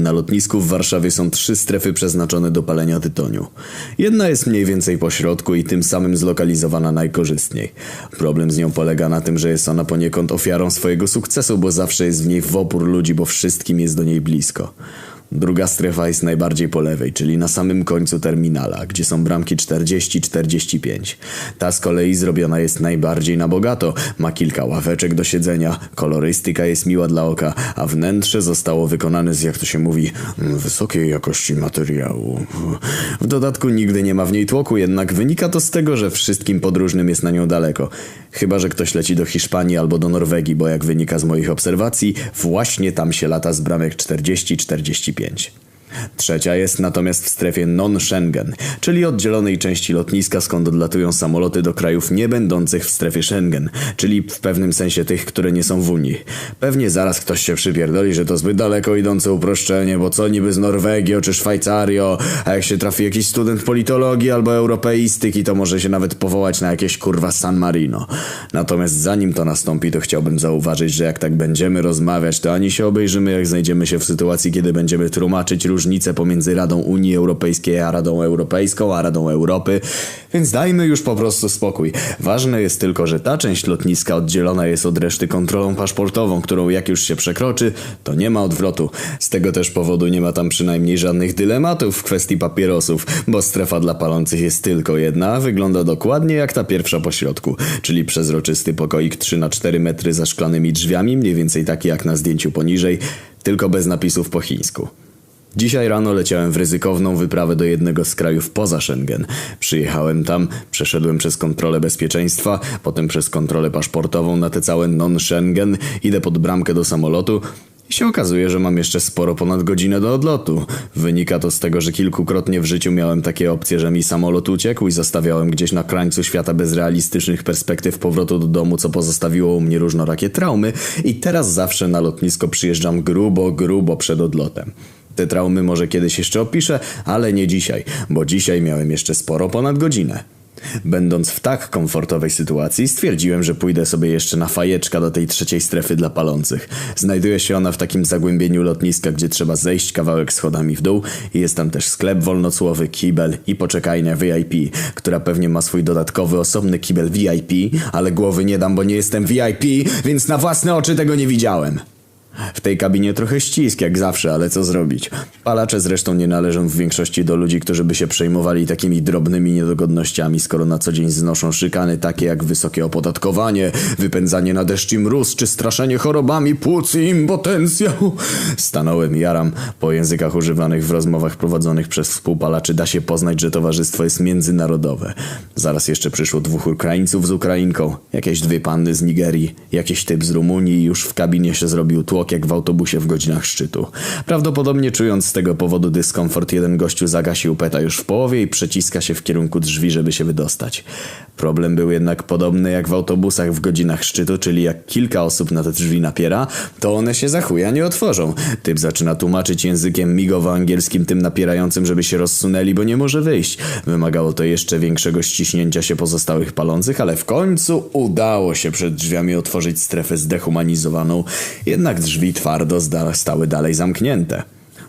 Na lotnisku w Warszawie są trzy strefy przeznaczone do palenia tytoniu. Jedna jest mniej więcej po środku i tym samym zlokalizowana najkorzystniej. Problem z nią polega na tym, że jest ona poniekąd ofiarą swojego sukcesu, bo zawsze jest w niej w opór ludzi, bo wszystkim jest do niej blisko. Druga strefa jest najbardziej po lewej, czyli na samym końcu terminala, gdzie są bramki 40-45. Ta z kolei zrobiona jest najbardziej na bogato. Ma kilka ławeczek do siedzenia, kolorystyka jest miła dla oka, a wnętrze zostało wykonane z, jak to się mówi, wysokiej jakości materiału. W dodatku nigdy nie ma w niej tłoku, jednak wynika to z tego, że wszystkim podróżnym jest na nią daleko. Chyba, że ktoś leci do Hiszpanii albo do Norwegii, bo jak wynika z moich obserwacji, właśnie tam się lata z bramek 40-45. Trzecia jest natomiast w strefie non-Schengen, czyli oddzielonej części lotniska, skąd odlatują samoloty do krajów nie będących w strefie Schengen, czyli w pewnym sensie tych, które nie są w Unii. Pewnie zaraz ktoś się przypierdoli, że to zbyt daleko idące uproszczenie, bo co niby z Norwegii czy Szwajcario, a jak się trafi jakiś student politologii albo europeistyki, to może się nawet powołać na jakieś kurwa San Marino. Natomiast zanim to nastąpi, to chciałbym zauważyć, że jak tak będziemy rozmawiać, to ani się obejrzymy, jak znajdziemy się w sytuacji, kiedy będziemy tłumaczyć różne różnice pomiędzy Radą Unii Europejskiej a Radą Europejską, a Radą Europy, więc dajmy już po prostu spokój. Ważne jest tylko, że ta część lotniska oddzielona jest od reszty kontrolą paszportową, którą jak już się przekroczy, to nie ma odwrotu. Z tego też powodu nie ma tam przynajmniej żadnych dylematów w kwestii papierosów, bo strefa dla palących jest tylko jedna, a wygląda dokładnie jak ta pierwsza po środku, czyli przezroczysty pokoik 3 na 4 metry za szklanymi drzwiami, mniej więcej taki jak na zdjęciu poniżej, tylko bez napisów po chińsku. Dzisiaj rano leciałem w ryzykowną wyprawę do jednego z krajów poza Schengen. Przyjechałem tam, przeszedłem przez kontrolę bezpieczeństwa, potem przez kontrolę paszportową na te całe non-Schengen, idę pod bramkę do samolotu i się okazuje, że mam jeszcze sporo ponad godzinę do odlotu. Wynika to z tego, że kilkukrotnie w życiu miałem takie opcje, że mi samolot uciekł i zostawiałem gdzieś na krańcu świata bez realistycznych perspektyw powrotu do domu, co pozostawiło u mnie różnorakie traumy i teraz zawsze na lotnisko przyjeżdżam grubo, grubo przed odlotem. Te traumy może kiedyś jeszcze opiszę, ale nie dzisiaj, bo dzisiaj miałem jeszcze sporo ponad godzinę. Będąc w tak komfortowej sytuacji, stwierdziłem, że pójdę sobie jeszcze na fajeczka do tej trzeciej strefy dla palących. Znajduje się ona w takim zagłębieniu lotniska, gdzie trzeba zejść kawałek schodami w dół jest tam też sklep wolnocłowy, kibel i poczekajnia VIP, która pewnie ma swój dodatkowy, osobny kibel VIP, ale głowy nie dam, bo nie jestem VIP, więc na własne oczy tego nie widziałem. W tej kabinie trochę ścisk, jak zawsze, ale co zrobić? Palacze zresztą nie należą w większości do ludzi, którzy by się przejmowali takimi drobnymi niedogodnościami, skoro na co dzień znoszą szykany takie jak wysokie opodatkowanie, wypędzanie na deszcz i mróz, czy straszenie chorobami płuc i impotencja. Stanąłem jaram. Po językach używanych w rozmowach prowadzonych przez współpalaczy da się poznać, że towarzystwo jest międzynarodowe. Zaraz jeszcze przyszło dwóch Ukraińców z Ukrainką, jakieś dwie panny z Nigerii, jakiś typ z Rumunii i już w kabinie się zrobił tłok jak w autobusie w godzinach szczytu. Prawdopodobnie czując z tego powodu dyskomfort, jeden gościu zagasił peta już w połowie i przeciska się w kierunku drzwi, żeby się wydostać. Problem był jednak podobny jak w autobusach w godzinach szczytu, czyli jak kilka osób na te drzwi napiera, to one się za chuja nie otworzą. Typ zaczyna tłumaczyć językiem migowo-angielskim tym napierającym, żeby się rozsunęli, bo nie może wyjść. Wymagało to jeszcze większego ściśnięcia się pozostałych palących, ale w końcu udało się przed drzwiami otworzyć strefę zdehumanizowaną. Jednak drzwi twardo stały dalej zamknięte.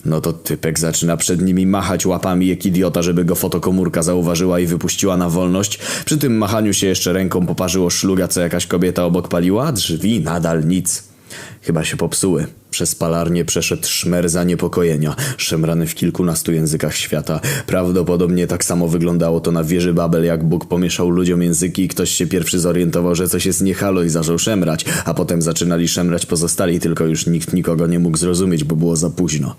No to typek zaczyna przed nimi machać łapami jak idiota, żeby go fotokomórka zauważyła i wypuściła na wolność. Przy tym machaniu się jeszcze ręką poparzyło szluga, co jakaś kobieta obok paliła, drzwi nadal nic. Chyba się popsuły. Przez palarnię przeszedł szmer zaniepokojenia, szemrany w kilkunastu językach świata. Prawdopodobnie tak samo wyglądało to na wieży Babel, jak Bóg pomieszał ludziom języki i ktoś się pierwszy zorientował, że coś jest niehalo i zaczął szemrać, a potem zaczynali szemrać pozostali, tylko już nikt nikogo nie mógł zrozumieć, bo było za późno.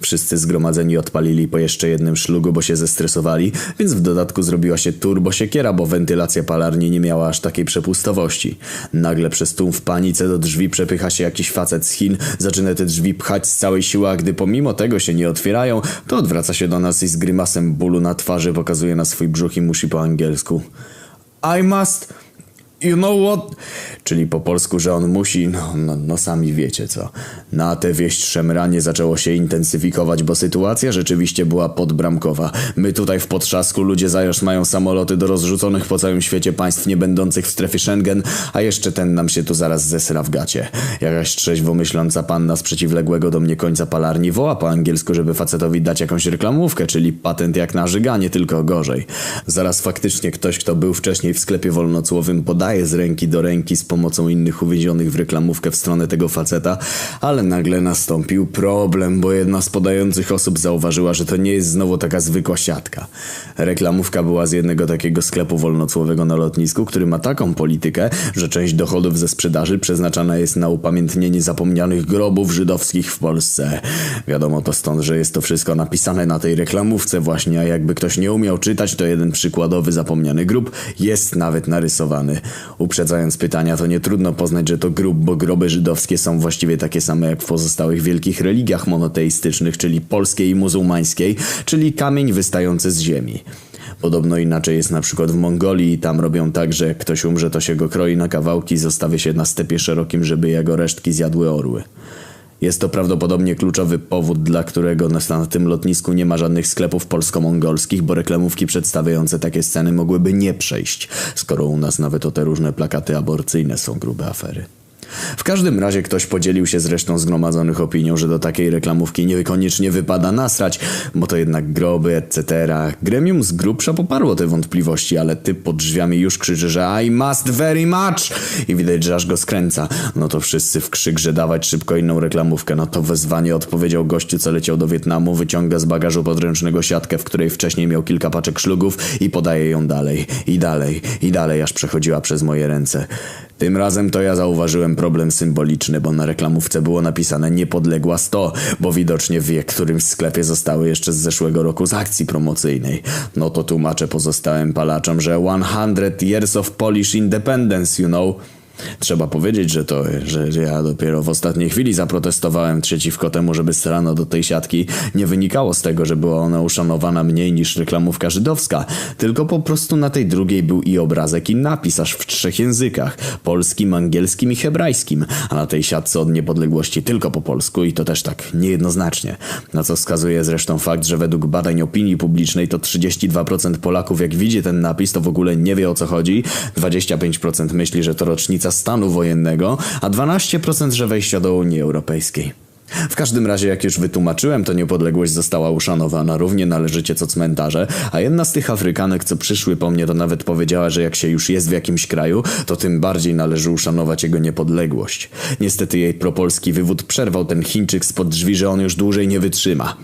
Wszyscy zgromadzeni odpalili po jeszcze jednym szlugu, bo się zestresowali, więc w dodatku zrobiła się turbo siekiera, bo wentylacja palarni nie miała aż takiej przepustowości. Nagle przez tłum w panice do drzwi przepycha się jakiś facet z Chin, zaczyna te drzwi pchać z całej siły, a gdy pomimo tego się nie otwierają, to odwraca się do nas i z grymasem bólu na twarzy pokazuje na swój brzuch i musi po angielsku. I must you know what? Czyli po polsku, że on musi, no, no, no sami wiecie co. Na tę wieść szemranie zaczęło się intensyfikować, bo sytuacja rzeczywiście była podbramkowa. My tutaj w Potrzasku ludzie zajoż mają samoloty do rozrzuconych po całym świecie państw nie będących w strefie Schengen, a jeszcze ten nam się tu zaraz zesra w gacie. Jakaś trzeźwo myśląca panna z przeciwległego do mnie końca palarni woła po angielsku, żeby facetowi dać jakąś reklamówkę, czyli patent jak na żyganie, tylko gorzej. Zaraz faktycznie ktoś, kto był wcześniej w sklepie wolnocłowym podaje z ręki do ręki z pomocą innych uwięzionych w reklamówkę w stronę tego faceta, ale nagle nastąpił problem, bo jedna z podających osób zauważyła, że to nie jest znowu taka zwykła siatka. Reklamówka była z jednego takiego sklepu wolnocłowego na lotnisku, który ma taką politykę, że część dochodów ze sprzedaży przeznaczana jest na upamiętnienie zapomnianych grobów żydowskich w Polsce. Wiadomo to stąd, że jest to wszystko napisane na tej reklamówce właśnie, a jakby ktoś nie umiał czytać, to jeden przykładowy zapomniany grób jest nawet narysowany. Uprzedzając pytania, to nie trudno poznać, że to grób, bo groby żydowskie są właściwie takie same jak w pozostałych wielkich religiach monoteistycznych, czyli polskiej i muzułmańskiej, czyli kamień wystający z ziemi. Podobno inaczej jest na przykład w Mongolii tam robią tak, że jak ktoś umrze, to się go kroi na kawałki i zostawia się na stepie szerokim, żeby jego resztki zjadły orły. Jest to prawdopodobnie kluczowy powód, dla którego na tym lotnisku nie ma żadnych sklepów polsko-mongolskich, bo reklamówki przedstawiające takie sceny mogłyby nie przejść, skoro u nas nawet o te różne plakaty aborcyjne są grube afery. W każdym razie ktoś podzielił się z resztą zgromadzonych opinią, że do takiej reklamówki niekoniecznie wypada nasrać, bo to jednak groby, etc. Gremium z grubsza poparło te wątpliwości, ale typ pod drzwiami już krzyczy, że I must very much i widać, że aż go skręca. No to wszyscy w krzyk, że dawać szybko inną reklamówkę. No to wezwanie odpowiedział gościu, co leciał do Wietnamu, wyciąga z bagażu podręcznego siatkę, w której wcześniej miał kilka paczek szlugów i podaje ją dalej, i dalej, i dalej, aż przechodziła przez moje ręce. Tym razem to ja zauważyłem problem symboliczny, bo na reklamówce było napisane Niepodległa 100, bo widocznie w sklepie zostały jeszcze z zeszłego roku z akcji promocyjnej. No to tłumaczę pozostałym palaczom, że 100 Years of Polish Independence, you know. Trzeba powiedzieć, że to, że, ja dopiero w ostatniej chwili zaprotestowałem przeciwko temu, żeby strano do tej siatki nie wynikało z tego, że była ona uszanowana mniej niż reklamówka żydowska, tylko po prostu na tej drugiej był i obrazek i napis aż w trzech językach, polskim, angielskim i hebrajskim, a na tej siatce od niepodległości tylko po polsku i to też tak niejednoznacznie. Na co wskazuje zresztą fakt, że według badań opinii publicznej to 32% Polaków jak widzi ten napis to w ogóle nie wie o co chodzi, 25% myśli, że to rocznica stanu wojennego, a 12% że wejścia do Unii Europejskiej. W każdym razie, jak już wytłumaczyłem, to niepodległość została uszanowana równie należycie co cmentarze, a jedna z tych Afrykanek, co przyszły po mnie, to nawet powiedziała, że jak się już jest w jakimś kraju, to tym bardziej należy uszanować jego niepodległość. Niestety jej propolski wywód przerwał ten Chińczyk spod drzwi, że on już dłużej nie wytrzyma.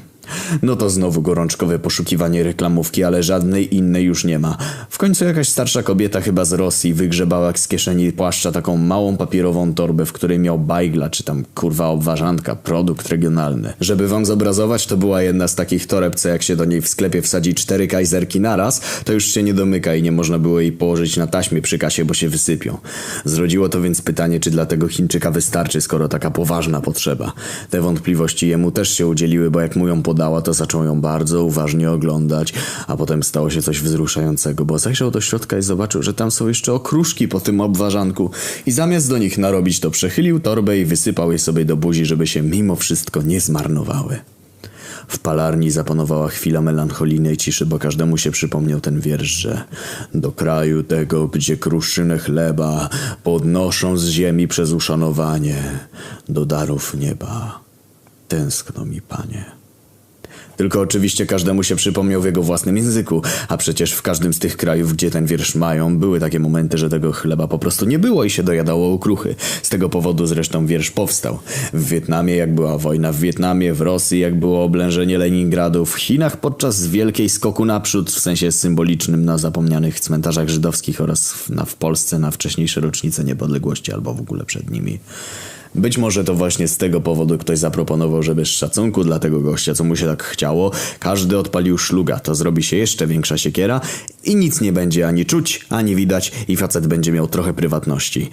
No to znowu gorączkowe poszukiwanie reklamówki, ale żadnej innej już nie ma. W końcu jakaś starsza kobieta chyba z Rosji wygrzebała z kieszeni płaszcza taką małą papierową torbę, w której miał bajgla, czy tam kurwa obwarzanka, produkt regionalny. Żeby wam zobrazować, to była jedna z takich toreb, co jak się do niej w sklepie wsadzi cztery kajzerki naraz, to już się nie domyka i nie można było jej położyć na taśmie przy kasie, bo się wysypią. Zrodziło to więc pytanie, czy dla tego Chińczyka wystarczy, skoro taka poważna potrzeba. Te wątpliwości jemu też się udzieliły, bo jak mu ją podała, to zaczął ją bardzo uważnie oglądać, a potem stało się coś wzruszającego, bo zajrzał do środka i zobaczył, że tam są jeszcze okruszki po tym obwarzanku i zamiast do nich narobić, to przechylił torbę i wysypał je sobie do buzi, żeby się mimo wszystko nie zmarnowały. W palarni zapanowała chwila melancholijnej ciszy, bo każdemu się przypomniał ten wiersz, że do kraju tego, gdzie kruszynę chleba podnoszą z ziemi przez uszanowanie, do darów nieba. Tęskno mi, panie. Tylko oczywiście każdemu się przypomniał w jego własnym języku, a przecież w każdym z tych krajów, gdzie ten wiersz mają, były takie momenty, że tego chleba po prostu nie było i się dojadało okruchy. Z tego powodu zresztą wiersz powstał. W Wietnamie, jak była wojna w Wietnamie, w Rosji, jak było oblężenie Leningradu, w Chinach podczas wielkiej skoku naprzód, w sensie symbolicznym na zapomnianych cmentarzach żydowskich oraz na, w Polsce na wcześniejsze rocznice niepodległości albo w ogóle przed nimi. Być może to właśnie z tego powodu ktoś zaproponował, żeby z szacunku dla tego gościa, co mu się tak chciało, każdy odpalił szluga, to zrobi się jeszcze większa siekiera i nic nie będzie ani czuć, ani widać i facet będzie miał trochę prywatności.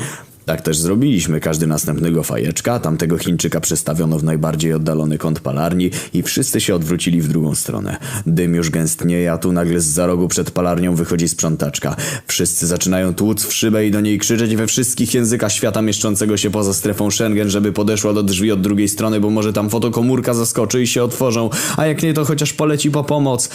Tak też zrobiliśmy. Każdy następnego fajeczka, tamtego Chińczyka przestawiono w najbardziej oddalony kąt palarni i wszyscy się odwrócili w drugą stronę. Dym już gęstnieje, a tu nagle z za rogu przed palarnią wychodzi sprzątaczka. Wszyscy zaczynają tłuc w szybę i do niej krzyczeć we wszystkich językach świata mieszczącego się poza strefą Schengen, żeby podeszła do drzwi od drugiej strony, bo może tam fotokomórka zaskoczy i się otworzą, a jak nie to chociaż poleci po pomoc.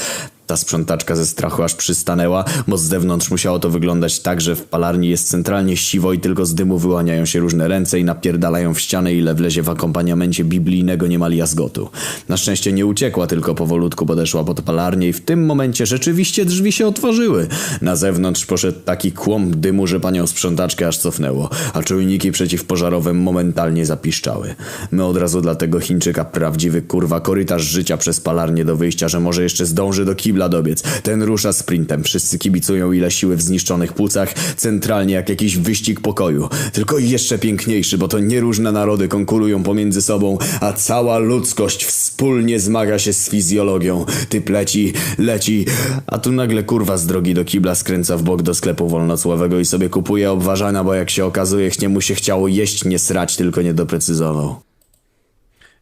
Ta sprzątaczka ze strachu aż przystanęła, bo z zewnątrz musiało to wyglądać tak, że w palarni jest centralnie siwo i tylko z dymu wyłaniają się różne ręce i napierdalają w ścianę ile wlezie w akompaniamencie biblijnego niemal jazgotu. Na szczęście nie uciekła, tylko powolutku podeszła pod palarnię i w tym momencie rzeczywiście drzwi się otworzyły. Na zewnątrz poszedł taki kłąb dymu, że panią sprzątaczkę aż cofnęło, a czujniki przeciwpożarowe momentalnie zapiszczały. My od razu dla tego Chińczyka prawdziwy kurwa korytarz życia przez palarnię do wyjścia, że może jeszcze zdąży do kibla dobiec. Ten rusza sprintem, wszyscy kibicują ile siły w zniszczonych płucach, centralnie jak jakiś wyścig pokoju. Tylko jeszcze piękniejszy, bo to nieróżne narody konkurują pomiędzy sobą, a cała ludzkość wspólnie zmaga się z fizjologią. Typ leci, leci, a tu nagle kurwa z drogi do kibla skręca w bok do sklepu wolnocłowego i sobie kupuje obważania, bo jak się okazuje, nie mu się chciało jeść, nie srać, tylko nie doprecyzował.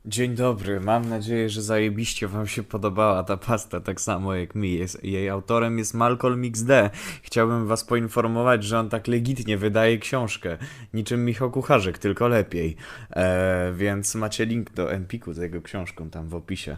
Dzień dobry, mam nadzieję, że zajebiście wam się podobała ta pasta, tak samo jak mi. Jest, jej autorem jest Malcolm XD. Chciałbym was poinformować, że on tak legitnie wydaje książkę. Niczym Michał Kucharzyk, tylko lepiej. E, więc macie link do Empiku z jego książką tam w opisie.